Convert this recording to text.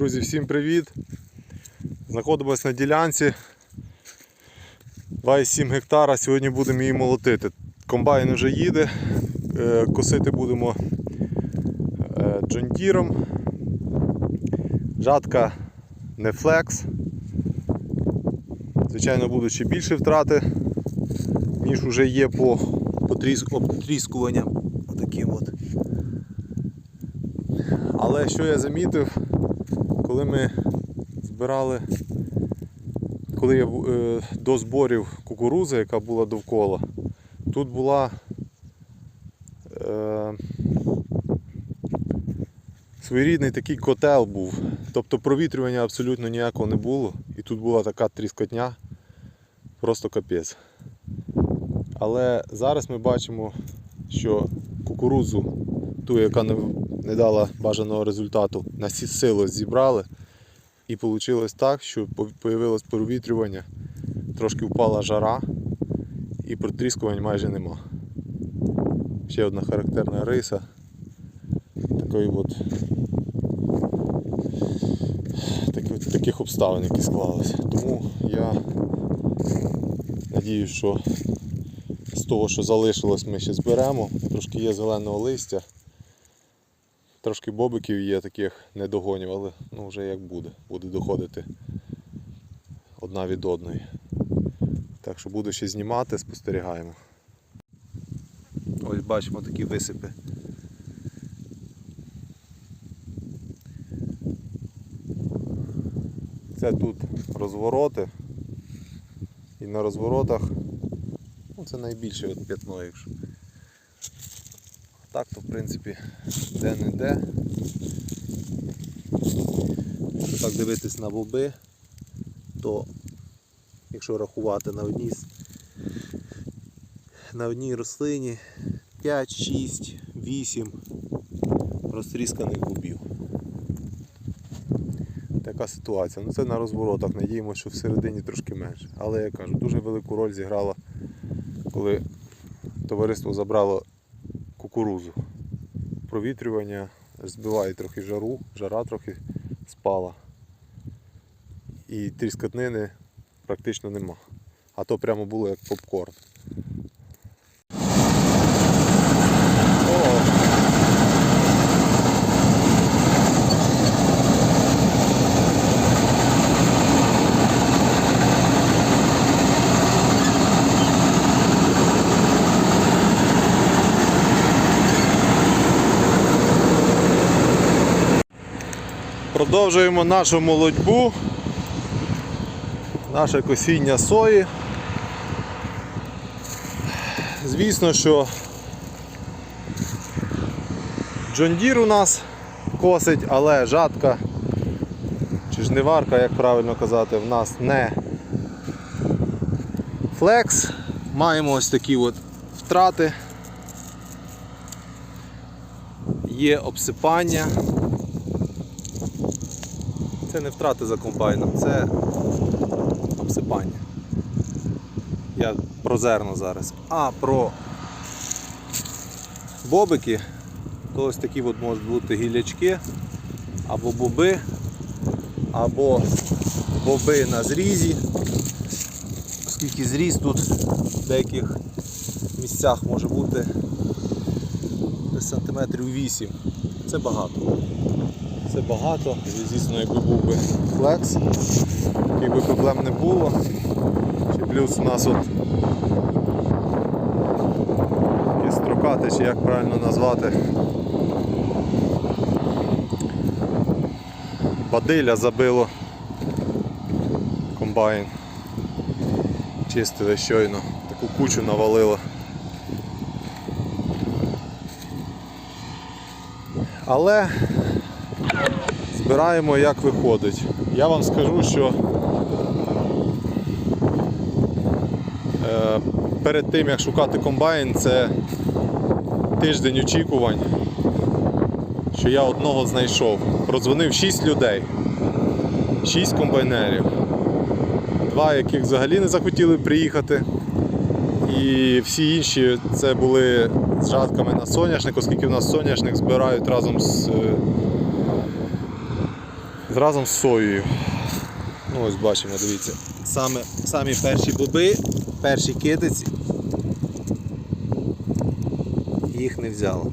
Друзі, всім привіт! Знаходимось на ділянці 2,7 гектара. Сьогодні будемо її молотити. Комбайн вже їде, Е, косити будемо е, джондіром. Жатка не флекс. Звичайно, будуть ще більше втрати, ніж вже є по потріск- обтріскуванням. Отаким от. Але що я замітив, коли ми збирали, коли я е, до зборів кукурузи, яка була довкола, тут була е, своєрідний такий котел був. Тобто провітрювання абсолютно ніякого не було. І тут була така тріскотня, просто капець. Але зараз ми бачимо, що кукурузу, ту, яка не, не дала бажаного результату, на всі силу зібрали. І вийшло так, що з'явилось провітрювання, трошки впала жара і протріскувань майже нема. Ще одна характерна риса такої от, таких, таких обставин, які склалися. Тому я надію, що з того, що залишилось, ми ще зберемо. Трошки є зеленого листя. Трошки бобиків є таких недогонів, але ну вже як буде. Буде доходити одна від одної. Так що буду ще знімати, спостерігаємо. Ось бачимо такі висипи. Це тут розвороти. І на розворотах ну, це найбільше от п'ятно, якщо. Так то в принципі де-не-де. Якщо так дивитись на боби, то якщо рахувати на одній на одній рослині 5, 6, 8 розтрісканих бобів. Така ситуація. Ну це на розворотах. Надіємося, що всередині трошки менше. Але я кажу, дуже велику роль зіграла, коли товариство забрало кукурузу. Провітрювання збиває трохи жару, жара трохи спала. І тріскотнини практично нема. А то прямо було як попкорн. Продовжуємо нашу молодьбу, наше косіння сої. Звісно, що Джондір у нас косить, але жатка чи жниварка, як правильно казати, в нас не флекс. Маємо ось такі от втрати. Є обсипання. Це не втрати за комбайном, це обсипання. Я про зерно зараз. А про бобики, то ось такі от можуть бути гілячки, або боби, або боби на зрізі. Оскільки зріз тут в деяких місцях може бути сантиметрів 8. Це багато. Це багато, звісно, якби був би флекс, яких би проблем не було. Чи плюс у нас от строкати, чи як правильно назвати. Бадиля забило комбайн. Чистили щойно, таку кучу навалило. Але збираємо як виходить. Я вам скажу, що е, перед тим як шукати комбайн, це тиждень очікувань, що я одного знайшов. Продзвонив 6 людей, 6 комбайнерів, два яких взагалі не захотіли приїхати. І всі інші це були з жатками на соняшник, оскільки в нас соняшник збирають разом з е, разом з соєю. Ну ось бачимо, дивіться. Саме, самі перші боби, перші китиці. Їх не взяло.